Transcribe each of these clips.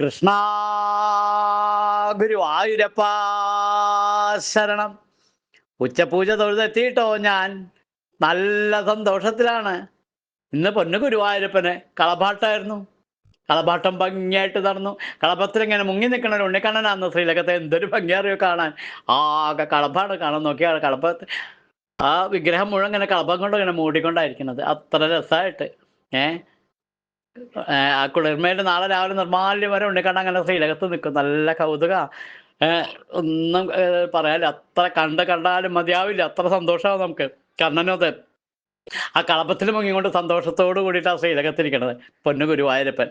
കൃഷ്ണ ഗുരുവായൂരപ്പ ശരണം. ഉച്ചപൂജ തൊഴുതെത്തിയിട്ടോ ഞാൻ? നല്ല സന്തോഷത്തിലാണ്. ഇന്ന് പൊന്നു ഗുരുവായൂരപ്പന് കളഭാട്ടായിരുന്നു കളഭാട്ടം ഭംഗിയായിട്ട് നടന്നു. കളഭത്തിൽ ഇങ്ങനെ മുങ്ങി നിൽക്കണ ഉണ്ണിക്കണ്ണനാന്ന് ശ്രീലകത്തെ എന്തൊരു ഭംഗി അറിയോ കാണാൻ. ആകെ കളഭാണ് കാണാൻ. നോക്കിയാൽ കളഭത്തിൽ ആ വിഗ്രഹം മുഴുവൻ ഇങ്ങനെ കളഭം കൊണ്ട് ഇങ്ങനെ മൂടിക്കൊണ്ടായിരിക്കുന്നത്. അത്ര രസമായിട്ട് ഏഹ് ആ കുളിർമയുടെ നാളെ രാവിലെ നിർമാല്യം വരെ ഉണ്ണിക്കണ്ണ അങ്ങനെ ശ്രീലകത്ത് നിൽക്കും. നല്ല കൗതുക. ഒന്നും പറയാനില്ല. അത്ര കണ്ട് കണ്ടാലും മതിയാവില്ല. അത്ര സന്തോഷമാവും നമുക്ക്. കണ്ണനോത് ആ കളപ്പത്തിൽ മുങ്ങിക്കൊണ്ട് സന്തോഷത്തോട് കൂടിയിട്ടാ ശ്രീലകത്തിരിക്കണത് പൊന്നു ഗുരുവായൂരപ്പൻ.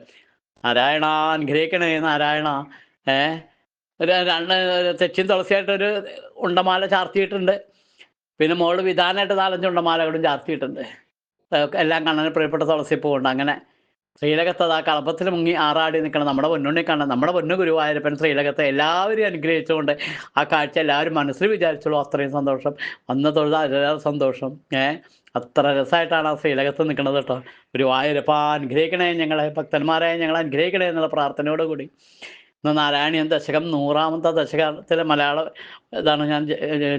നാരായണ അനുഗ്രഹിക്കണേ നാരായണ. ഏ ഒരു രണ്ട് തെച്ചിൻ തുളസിയായിട്ടൊരു ഉണ്ടമാല ചാർത്തിയിട്ടുണ്ട്. പിന്നെ മോൾ വിധാനമായിട്ട് നാലഞ്ച് ഉണ്ടമാലകളും ചാർത്തിയിട്ടുണ്ട്. എല്ലാം കണ്ണന് പ്രിയപ്പെട്ട തുളസി പൂവുണ്ട് അങ്ങനെ ശ്രീലകത്ത് ആ കളപ്പത്തിൽ മുങ്ങി ആറാടി നിൽക്കണം നമ്മുടെ പൊന്നുണ്ണി കാണണം നമ്മുടെ പൊന്നു ഗുരുവായൂരപ്പൻ ശ്രീലകത്തെ എല്ലാവരും അനുഗ്രഹിച്ചുകൊണ്ട് ആ കാഴ്ച എല്ലാവരും മനസ്സിൽ വിചാരിച്ചോളൂ. അത്രയും സന്തോഷം. വന്ന തൊഴുത സന്തോഷം. ഏ? അത്ര രസമായിട്ടാണ് ആ ശ്രീലകത്ത് നിൽക്കുന്നത് കേട്ടോ. ഗുരുവായൂരപ്പ അനുഗ്രഹിക്കണേ ഞങ്ങളെ ഭക്തന്മാരെ ഞങ്ങളെ അനുഗ്രഹിക്കണേ എന്നുള്ള പ്രാർത്ഥനയോട് കൂടി. ഇന്ന് നാരായണീയൻ ദശകം നൂറാമത്തെ ദശകത്തിലെ മലയാള ഇതാണ് ഞാൻ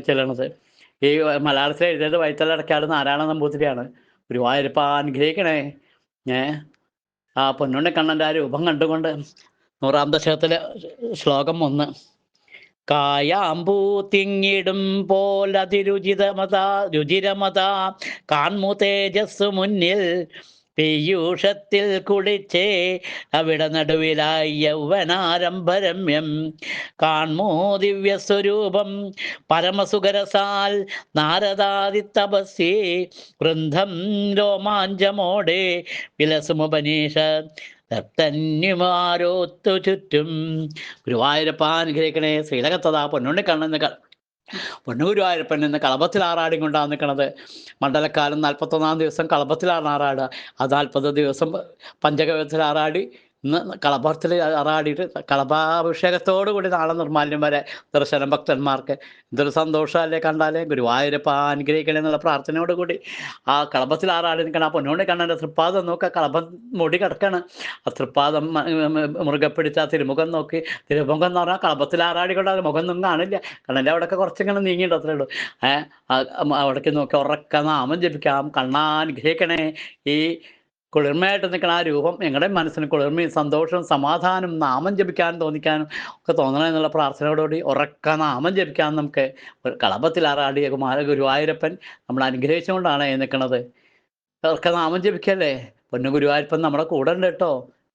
ചെല്ലണത്. ഈ മലയാളത്തിൽ എഴുതിയത് വൈത്തലടക്കാട് നാരായണ നമ്പൂതിരിയാണ്. ഗുരുവായൂരപ്പ അനുഗ്രഹിക്കണേ. ഏ? ആ പൊന്നുണ്ണി കണ്ണന്റെ ആ രൂപം കണ്ടുകൊണ്ട് നൂറാം ദശകത്തിലെ ശ്ലോകം ഒന്ന്. കായാമ്പൂ തിങ്ങിടും പോലതിരുചിതമത രുചിരമത കാൺമു തേജസ് മുന്നിൽ പീയൂഷത്തിൽ കുളിച്ചേ അവിടെ നടുവിലായി യൗവനാരംഭരമ്യം. കാൺമോ ദിവ്യസ്വരൂപം പരമസുഖരസാൽ നാരദാദി തപസ്യേ വൃന്ദം രോമാഞ്ചമോടെ. വിലസുമുപനീഷ തത്തന്യമാരോത്തു ചുറ്റും. ഗുരുവായൂരപ്പ അനുഗ്രഹിക്കണേ. ശ്രീലകത്തതാ പൊന്നുണ്ണി ഗുരുവായൂരപ്പൻ ഇന്ന് കളഭത്തിൽ ആറാടി കൊണ്ടാണ് നിൽക്കുന്നത് മണ്ഡലക്കാലം നാൽപ്പത്തൊന്നാം ദിവസം കളഭത്തിലാണ് ആറാടുക ആ നാൽപ്പത് ദിവസം പഞ്ചകവ്യത്തിൽ ആറാടി. കളഭത്തിൽ അറാടിയിട്ട് കളഭാഭിഷേകത്തോടു കൂടി നാളെ നിർമാല്യം വരെ ദർശനം ഭക്തന്മാർക്ക്. എന്തൊരു സന്തോഷമല്ലേ കണ്ടാലേ? ഗുരുവായൂരപ്പ അനുഗ്രഹിക്കണേ എന്നുള്ള പ്രാർത്ഥനയോട് കൂടി ആ കളഭത്തിൽ ആറാടി നിൽക്കണം ആ പൊന്നോണ്ടി കണ്ണന്റെ തൃപ്പാദം നോക്കുക കളഭം മുടി കിടക്കണം. ആ തൃപ്പാദം മുറുകെ ആ തിരുമുഖം നോക്കി. തിരുമുഖം എന്ന് പറഞ്ഞാൽ കളഭത്തിൽ ആറാടി കൊണ്ടാൽ മുഖം ഒന്നും കാണില്ല. കണ്ണന്റെ അവിടെയൊക്കെ കുറച്ചിങ്ങനെ നീങ്ങിയിട്ട് അത്രേ ഉള്ളൂ. ഏഹ് അവിടേക്ക് നോക്കി ഉറക്ക നാമം ജപിക്കാം. കണ്ണാനുഗ്രഹിക്കണേ ഈ കുളിർമയായിട്ട് നിൽക്കുന്ന ആ രൂപം ഞങ്ങളുടെ മനസ്സിന് കുളിർമയും സന്തോഷവും സമാധാനം നാമം ജപിക്കാനും തോന്നിക്കാനും ഒക്കെ തോന്നണം എന്നുള്ള പ്രാർത്ഥനയോടുകൂടി ഉറക്ക നാമം ജപിക്കാൻ നമുക്ക് കളഭത്തിൽ ആറാടിയ കുമാര ഗുരുവായൂരപ്പൻ നമ്മൾ അനുഗ്രഹിച്ചുകൊണ്ടാണ് നിൽക്കുന്നത് ഉറക്ക നാമം ജപിക്കല്ലേ? പൊന്നു ഗുരുവായൂരപ്പൻ നമ്മുടെ കൂടെ ഉണ്ട് കേട്ടോ.